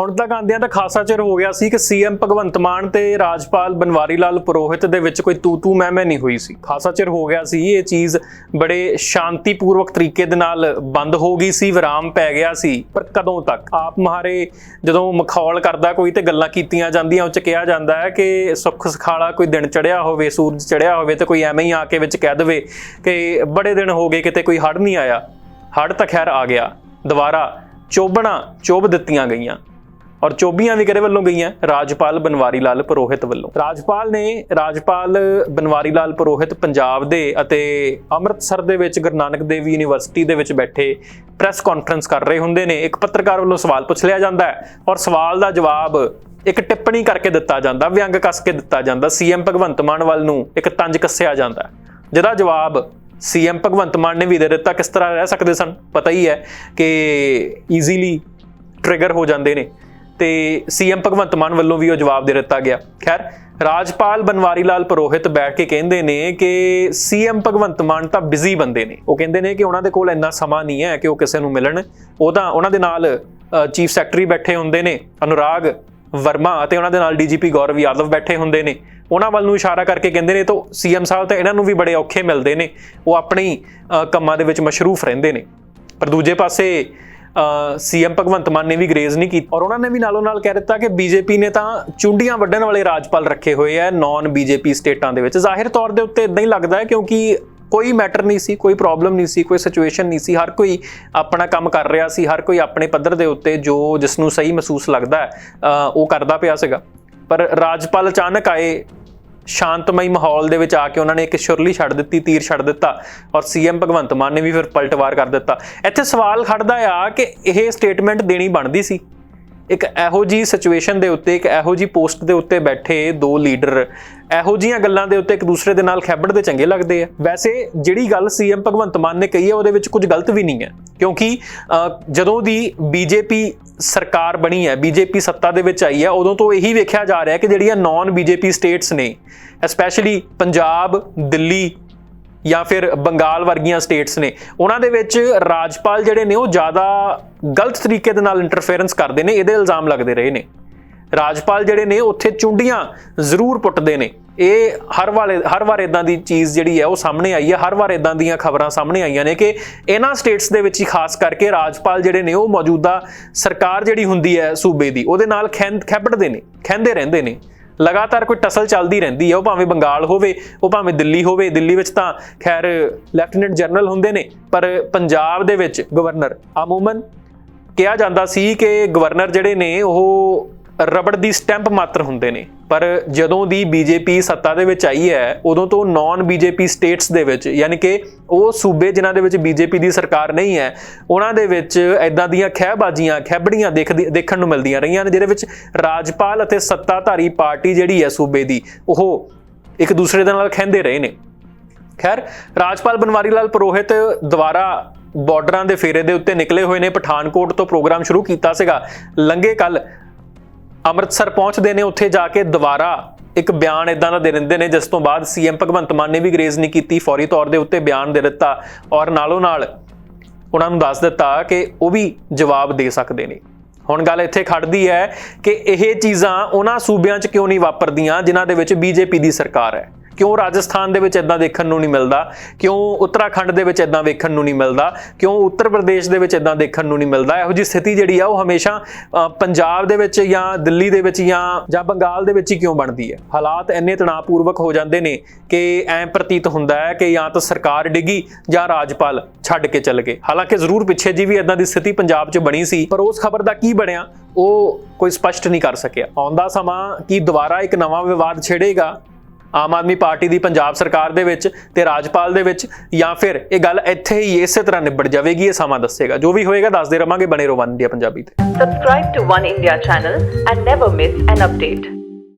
ਹੁਣ ਤੱਕ ਆਂਦਿਆਂ ਤਾਂ ਖਾਸਾ ਚਿਰ ਹੋ ਗਿਆ ਸੀ ਕਿ ਸੀਐਮ ਭਗਵੰਤ ਮਾਨ ਤੇ ਰਾਜਪਾਲ ਬਨਵਾਰੀ ਲਾਲ ਪੁਰੋਹਿਤ ਦੇ ਵਿੱਚ ਕੋਈ ਤੂ ਤੂ ਮੈਂ ਮੈਂ ਨਹੀਂ ਹੋਈ ਸੀ। ਖਾਸਾ ਚਿਰ ਹੋ ਗਿਆ ਸੀ, ਇਹ ਚੀਜ਼ ਬੜੇ ਸ਼ਾਂਤੀਪੂਰਵਕ ਤਰੀਕੇ ਦੇ ਨਾਲ ਬੰਦ ਹੋ ਗਈ ਸੀ, ਵਿਰਾਮ ਪੈ ਗਿਆ ਸੀ। ਪਰ ਕਦੋਂ ਤੱਕ? ਆਪ ਮਹਾਰੇ ਜਦੋਂ ਮਖੌਲ ਕਰਦਾ ਕੋਈ ਤੇ ਗੱਲਾਂ ਕੀਤੀਆਂ ਜਾਂਦੀਆਂ, ਉਹ ਚ ਕਿਹਾ ਜਾਂਦਾ ਹੈ ਕਿ ਸੁੱਖ ਸਖਾਲਾ ਕੋਈ ਦਿਨ ਚੜਿਆ ਹੋਵੇ, ਸੂਰਜ ਚੜਿਆ ਹੋਵੇ ਤੇ ਕੋਈ ਐਵੇਂ ਹੀ ਆ ਕੇ ਵਿੱਚ ਕਹਿ ਦੇਵੇ ਕਿ ਬੜੇ ਦਿਨ ਹੋ ਗਏ ਕਿਤੇ ਕੋਈ ਹੜ ਨਹੀਂ ਆਇਆ। ਹੜ ਤਾਂ ਖੈਰ ਆ ਗਿਆ। ਦੁਬਾਰਾ ਚੋਬਣਾ ਚੋਬ ਦਿੱਤੀਆਂ ਗਈਆਂ। ਔਰ ਚੋਬੀਆਂ ਵੀ ਕਿਹਦੇ ਵੱਲੋਂ ਗਈਆਂ? ਰਾਜਪਾਲ ਬਨਵਾਰੀ ਲਾਲ ਪੁਰੋਹਿਤ ਵੱਲੋਂ। ਰਾਜਪਾਲ ਨੇ, ਰਾਜਪਾਲ ਬਨਵਾਰੀ ਲਾਲ ਪੁਰੋਹਿਤ ਪੰਜਾਬ ਦੇ ਅਤੇ ਅੰਮ੍ਰਿਤਸਰ ਦੇ ਵਿੱਚ ਗੁਰੂ ਨਾਨਕ ਦੇਵ ਯੂਨੀਵਰਸਿਟੀ ਦੇ ਵਿੱਚ ਬੈਠੇ ਪ੍ਰੈਸ ਕਾਨਫਰੰਸ ਕਰ ਰਹੇ ਹੁੰਦੇ ਨੇ। ਇੱਕ ਪੱਤਰਕਾਰ ਵੱਲੋਂ ਸਵਾਲ ਪੁੱਛ ਲਿਆ ਜਾਂਦਾ ਹੈ ਔਰ ਸਵਾਲ ਦਾ ਜਵਾਬ ਇੱਕ ਟਿੱਪਣੀ ਕਰਕੇ ਦਿੱਤਾ ਜਾਂਦਾ, ਵਿਅੰਗ ਕੱਸ ਕੇ ਦਿੱਤਾ ਜਾਂਦਾ। ਸੀਐਮ ਭਗਵੰਤ ਮਾਨ ਵੱਲ ਨੂੰ ਇੱਕ ਤੰਜ ਕੱਸਿਆ ਜਾਂਦਾ ਜਿਹਦਾ ਜਵਾਬ ਸੀਐਮ ਭਗਵੰਤ ਮਾਨ ਨੇ ਵੀ ਦੇ ਦਿੱਤਾ। ਕਿਸ ਤਰ੍ਹਾਂ ਰਹਿ ਸਕਦੇ ਸਨ? ਪਤਾ ਹੀ ਹੈ ਕਿ ਈਜ਼ੀਲੀ ਟ੍ਰਿਗਰ ਹੋ ਜਾਂਦੇ ਨੇ। ਤੇ ਸੀਐਮ ਭਗਵੰਤ ਮਾਨ ਵੱਲੋਂ ਵੀ ਉਹ ਜਵਾਬ ਦੇ ਦਿੱਤਾ ਗਿਆ। ਖੈਰ ਰਾਜਪਾਲ ਬਨਵਾਰੀ ਲਾਲ ਪਰੋਹਿਤ ਬੈਠ ਕੇ ਕਹਿੰਦੇ ਨੇ ਕਿ ਸੀਐਮ ਭਗਵੰਤ ਮਾਨ ਤਾਂ ਬਿਜ਼ੀ ਬੰਦੇ ਨੇ। ਉਹ ਕਹਿੰਦੇ ਨੇ ਕਿ ਉਹਨਾਂ ਦੇ ਕੋਲ ਇੰਨਾ ਸਮਾਂ ਨਹੀਂ ਹੈ ਕਿ ਉਹ ਕਿਸੇ ਨੂੰ ਮਿਲਣ। ਉਹ ਤਾਂ ਉਹਨਾਂ ਦੇ ਨਾਲ ਚੀਫ ਸੈਕਟਰੀ ਬੈਠੇ ਹੁੰਦੇ ਨੇ ਅਨੁਰਾਗ ਵਰਮਾ ਅਤੇ ਉਹਨਾਂ ਦੇ ਨਾਲ ਡੀਜੀਪੀ ਗੌਰਵ ਯਾਦਵ ਬੈਠੇ ਹੁੰਦੇ ਨੇ। ਉਹਨਾਂ ਵੱਲ ਨੂੰ ਇਸ਼ਾਰਾ ਕਰਕੇ ਕਹਿੰਦੇ ਨੇ ਤਾਂ ਸੀਐਮ ਸਾਹਿਬ ਤਾਂ ਇਹਨਾਂ ਨੂੰ ਵੀ ਬੜੇ ਔਖੇ ਮਿਲਦੇ ਨੇ। ਉਹ ਆਪਣੇ ਹੀ, ਕੰਮਾਂ ਦੇ ਵਿੱਚ ਮਸ਼ਰੂਫ ਰਹਿੰਦੇ ਨੇ। ਪਰ ਦੂਜੇ ਪਾਸੇ ਸੀਐਮ ਭਗਵੰਤ ਮਾਨ ਨੇ ਵੀ ਗਰੇਜ਼ ਨਹੀਂ ਕੀਤੀ। ਔਰ ਉਹਨਾਂ ਨੇ ਵੀ ਨਾਲੋਂ ਨਾਲ ਕਹਿ ਦਿੱਤਾ ਕਿ ਬੀਜੇਪੀ ਨੇ ਤਾਂ ਚੁੰਡੀਆਂ ਵੱਢਣ ਵਾਲੇ ਰਾਜਪਾਲ ਰੱਖੇ ਹੋਏ ਆ ਨਾਨ ਬੀਜੇਪੀ ਸਟੇਟਾਂ ਦੇ ਵਿੱਚ। ਜ਼ਾਹਿਰ ਤੌਰ ਦੇ ਉੱਤੇ ਇਦਾਂ ਹੀ ਲੱਗਦਾ ਹੈ ਕਿਉਂਕਿ ਕੋਈ ਮੈਟਰ ਨਹੀਂ ਸੀ, ਕੋਈ ਪ੍ਰੋਬਲਮ ਨਹੀਂ ਸੀ, ਕੋਈ ਸਿਚੁਏਸ਼ਨ ਨਹੀਂ ਸੀ। ਹਰ ਕੋਈ ਆਪਣਾ ਕੰਮ ਕਰ ਰਿਹਾ ਸੀ, ਹਰ ਕੋਈ ਆਪਣੇ ਪੱਧਰ ਦੇ ਉੱਤੇ ਜੋ ਜਿਸ ਨੂੰ ਸਹੀ ਮਹਿਸੂਸ ਲੱਗਦਾ ਹੈ ਉਹ ਕਰਦਾ ਪਿਆ ਸੀਗਾ। ਪਰ ਰਾਜਪਾਲ ਅਚਾਨਕ ਆਏ ਸ਼ਾਂਤਮਈ ਮਾਹੌਲ ਦੇ ਵਿੱਚ ਆ ਕੇ ਉਹਨਾਂ ਨੇ ਇੱਕ ਸ਼ੁਰਲੀ ਛੱਡ ਦਿੱਤੀ, ਤੀਰ ਛੱਡ ਦਿੱਤਾ ਔਰ ਸੀਐਮ ਭਗਵੰਤ ਮਾਨ ਨੇ ਵੀ ਫਿਰ ਪਲਟਵਾਰ ਕਰ ਦਿੱਤਾ। ਇੱਥੇ ਸਵਾਲ ਖੜਦਾ ਆ ਕਿ ਇਹ ਸਟੇਟਮੈਂਟ ਦੇਣੀ ਬਣਦੀ ਸੀ? ਇੱਕ ਇਹੋ ਜੀ ਸਿਚੁਏਸ਼ਨ ਦੇ ਉੱਤੇ, ਇੱਕ ਇਹੋ ਜੀ ਪੋਸਟ ਦੇ ਉੱਤੇ ਬੈਠੇ ਦੋ ਲੀਡਰ ਇਹੋ ਜੀਆਂ ਗੱਲਾਂ ਦੇ ਉੱਤੇ ਇੱਕ ਦੂਸਰੇ ਦੇ ਨਾਲ ਖੈਬੜਦੇ ਚੰਗੇ ਲੱਗਦੇ ਆ। ਵੈਸੇ ਜਿਹੜੀ ਗੱਲ ਸੀਐਮ ਭਗਵੰਤ ਮਾਨ ਨੇ ਕਹੀ ਹੈ ਉਹਦੇ ਵਿੱਚ ਕੁਝ ਗਲਤ ਵੀ ਨਹੀਂ ਹੈ ਕਿਉਂਕਿ ਜਦੋਂ ਦੀ ਬੀਜੇਪੀ ਸਰਕਾਰ ਬਣੀ ਹੈ ਬੀਜੇਪੀ ਸੱਤਾ ਦੇ ਵਿੱਚ ਆਈ ਹੈ ਉਦੋਂ ਤੋਂ ਇਹੀ ਵੇਖਿਆ ਜਾ ਰਿਹਾ ਕਿ ਜਿਹੜੀਆਂ ਨਾਨ ਬੀਜੇਪੀ ਸਟੇਟਸ ਨੇ ਐਸਪੈਸ਼ਲੀ ਪੰਜਾਬ, ਦਿੱਲੀ ਜਾਂ ਫਿਰ ਬੰਗਾਲ ਵਰਗੀਆਂ ਸਟੇਟਸ ਨੇ, ਉਹਨਾਂ ਦੇ ਵਿੱਚ ਰਾਜਪਾਲ ਜਿਹੜੇ ਨੇ ਉਹ ਜ਼ਿਆਦਾ ਗਲਤ ਤਰੀਕੇ ਦੇ ਨਾਲ ਇੰਟਰਫੇਰੈਂਸ ਕਰਦੇ ਨੇ, ਇਹਦੇ ਇਲਜ਼ਾਮ ਲੱਗਦੇ ਰਹੇ ਨੇ। ਰਾਜਪਾਲ ਜਿਹੜੇ ਨੇ ਉੱਥੇ ਚੁੰਡੀਆਂ ਜ਼ਰੂਰ ਪੁੱਟਦੇ ਨੇ। ਇਹ ਹਰ ਵਾਲੇ ਹਰ ਵਾਰ ਇਦਾਂ ਦੀ ਚੀਜ਼ ਜਿਹੜੀ ਹੈ ਉਹ ਸਾਹਮਣੇ ਆਈ ਹੈ, ਹਰ ਵਾਰ ਇਦਾਂ ਦੀਆਂ ਖਬਰਾਂ ਸਾਹਮਣੇ ਆਈਆਂ ਨੇ ਕਿ ਇਹਨਾਂ ਸਟੇਟਸ ਦੇ ਵਿੱਚ ਹੀ ਖਾਸ ਕਰਕੇ ਰਾਜਪਾਲ ਜਿਹੜੇ ਨੇ ਉਹ ਮੌਜੂਦਾ ਸਰਕਾਰ ਜਿਹੜੀ ਹੁੰਦੀ ਹੈ ਸੂਬੇ ਦੀ, ਉਹਦੇ ਨਾਲ ਖੈਂ ਖੈਬੜਦੇ ਨੇ ਖੈਂਦੇ ਰਹਿੰਦੇ ਨੇ। ਲਗਾਤਾਰ ਕੋਈ ਟਸਲ ਚੱਲਦੀ ਰਹਿੰਦੀ ਹੈ, ਉਹ ਭਾਵੇਂ ਬੰਗਾਲ ਹੋਵੇ, ਉਹ ਭਾਵੇਂ ਦਿੱਲੀ ਹੋਵੇ, ਦਿੱਲੀ ਵਿੱਚ ਤਾਂ ਖੈਰ ਲੈਫਟੀਨੈਂਟ ਜਨਰਲ ਹੁੰਦੇ ਨੇ, ਪਰ ਪੰਜਾਬ ਦੇ ਵਿੱਚ ਗਵਰਨਰ ਅਮੂਮਨ ਕਿਹਾ ਜਾਂਦਾ ਸੀ ਕਿ ਗਵਰਨਰ ਜਿਹੜੇ ਨੇ, ਉਹ ਰਬੜ ਦੀ ਸਟੈਂਪ ਮਾਤਰ ਹੁੰਦੇ ਨੇ। ਪਰ ਜਦੋਂ ਦੀ ਬੀਜੇਪੀ ਸੱਤਾ ਦੇ ਵਿੱਚ ਆਈ ਹੈ, ਉਦੋਂ ਤੋਂ ਨਾਨ ਬੀਜੇਪੀ ਸਟੇਟਸ ਦੇ ਵਿੱਚ, ਯਾਨੀ ਕਿ ਉਹ ਸੂਬੇ ਜਿਨ੍ਹਾਂ ਦੇ ਵਿੱਚ ਬੀਜੇਪੀ ਦੀ ਸਰਕਾਰ ਨਹੀਂ ਹੈ, ਉਹਨਾਂ ਦੇ ਵਿੱਚ ਐਦਾਂ ਦੀਆਂ ਖਹਿਬਾਜ਼ੀਆਂ ਖੈਬੜੀਆਂ ਦੇਖਦੀ- ਦੇਖਣ ਨੂੰ ਮਿਲਦੀਆਂ ਰਹੀਆਂ ਨੇ, ਜਿਹਦੇ ਵਿੱਚ ਰਾਜਪਾਲ ਅਤੇ ਸੱਤਾਧਾਰੀ ਪਾਰਟੀ ਜਿਹੜੀ ਹੈ ਸੂਬੇ ਦੀ, ਉਹ ਇੱਕ ਦੂਸਰੇ ਦੇ ਨਾਲ ਖਹਿੰਦੇ ਰਹੇ ਨੇ। ਖੈਰ, ਰਾਜਪਾਲ ਬਨਵਾਰੀ ਲਾਲ ਪੁਰੋਹਿਤ ਦੁਆਰਾ ਬਾਰਡਰਾਂ ਦੇ ਫੇਰੇ ਦੇ ਉੱਤੇ ਨਿਕਲੇ ਹੋਏ ਨੇ। ਪਠਾਨਕੋਟ ਤੋਂ ਪ੍ਰੋਗਰਾਮ ਸ਼ੁਰੂ ਕੀਤਾ ਸੀਗਾ। ਲੰਗੇ ਕੱਲ ਅੰਮ੍ਰਿਤਸਰ ਪਹੁੰਚਦੇ ਨੇ, ਉੱਥੇ ਜਾ ਕੇ ਦੁਬਾਰਾ ਇੱਕ ਬਿਆਨ ਇਦਾਂ ਦਾ ਦੇ ਦਿੰਦੇ ਨੇ, ਜਿਸ ਤੋਂ ਬਾਅਦ ਸੀਐਮ ਭਗਵੰਤ ਮਾਨ ਨੇ ਵੀ ਗਰੇਜ਼ ਨਹੀਂ ਕੀਤੀ, ਫੌਰੀ ਤੌਰ ਦੇ ਉੱਤੇ ਬਿਆਨ ਦੇ ਦਿੱਤਾ ਔਰ ਨਾਲੋਂ ਨਾਲ ਉਹਨਾਂ ਨੂੰ ਦੱਸ ਦਿੱਤਾ ਕਿ ਉਹ ਵੀ ਜਵਾਬ ਦੇ ਸਕਦੇ ਨੇ। ਹੁਣ ਗੱਲ ਇੱਥੇ ਖੜਦੀ ਹੈ ਕਿ ਇਹ ਚੀਜ਼ਾਂ ਉਹਨਾਂ ਸੂਬਿਆਂ 'ਚ ਕਿਉਂ ਨਹੀਂ ਵਾਪਰਦੀਆਂ, ਜਿਨ੍ਹਾਂ ਦੇ ਵਿੱਚ ਬੀਜੇਪੀ ਦੀ ਸਰਕਾਰ ਹੈ? ਕਿਉਂ ਰਾਜਸਥਾਨ ਦੇ ਵਿੱਚ ਇਦਾਂ ਦੇਖਣ ਨੂੰ ਨਹੀਂ ਮਿਲਦਾ? ਕਿਉਂ ਉੱਤਰਾਖੰਡ ਦੇ ਵਿੱਚ ਇਦਾਂ ਵੇਖਣ ਨੂੰ ਨਹੀਂ ਮਿਲਦਾ? ਕਿਉਂ ਉੱਤਰ ਪ੍ਰਦੇਸ਼ ਦੇ ਵਿੱਚ ਇਦਾਂ ਦੇਖਣ ਨੂੰ ਨਹੀਂ ਮਿਲਦਾ? ਇਹੋ ਜਿਹੀ ਸਥਿਤੀ ਜਿਹੜੀ ਆ, ਉਹ ਹਮੇਸ਼ਾ ਪੰਜਾਬ ਦੇ ਵਿੱਚ ਜਾਂ ਦਿੱਲੀ ਦੇ ਵਿੱਚ ਜਾਂ ਜਾਂ ਬੰਗਾਲ ਦੇ ਵਿੱਚ ਹੀ ਕਿਉਂ ਬਣਦੀ ਹੈ? ਹਾਲਾਤ ਇੰਨੇ ਤਣਾਅਪੂਰਵਕ ਹੋ ਜਾਂਦੇ ਨੇ ਕਿ ਐ ਪ੍ਰਤੀਤ ਹੁੰਦਾ ਹੈ ਕਿ ਜਾਂ ਤਾਂ ਸਰਕਾਰ ਡਿੱਗੀ ਜਾਂ ਰਾਜਪਾਲ ਛੱਡ ਕੇ ਚੱਲ ਗਏ। ਹਾਲਾਂਕਿ ਜ਼ਰੂਰ ਪਿੱਛੇ ਜੀ ਵੀ ਇਦਾਂ ਦੀ ਸਥਿਤੀ ਪੰਜਾਬ 'ਚ ਬਣੀ ਸੀ, ਪਰ ਉਸ ਖਬਰ ਦਾ ਕੀ ਬਣਿਆ, ਉਹ ਕੋਈ ਸਪਸ਼ਟ ਨਹੀਂ ਕਰ ਸਕਿਆ। ਆਉਂਦਾ ਸਮਾਂ ਕੀ ਦੁਬਾਰਾ ਇੱਕ ਨਵਾਂ ਵਿਵਾਦ ਛੇੜੇਗਾ? ਆਮ ਆਦਮੀ ਪਾਰਟੀ ਦੀ ਪੰਜਾਬ ਸਰਕਾਰ ਦੇ ਵਿੱਚ ਤੇ ਰਾਜਪਾਲ ਦੇ ਵਿੱਚ ਜਾਂ ਫਿਰ ਇਹ ਗੱਲ ਇੱਥੇ ਹੀ ਇਸੇ ਤਰ੍ਹਾਂ ਨਿਬੜ ਜਾਵੇਗੀ, ਇਹ ਸਮਾਂ ਦੱਸੇਗਾ ਜੋ ਵੀ ਹੋਏਗਾ, ਦੱਸਦੇ ਰਵਾਂਗੇ ਬਣੇ ਰਹੋ ਵਨ ਇੰਡੀਆ ਪੰਜਾਬੀ ਤੇ Subscribe to One India channel and never miss an update.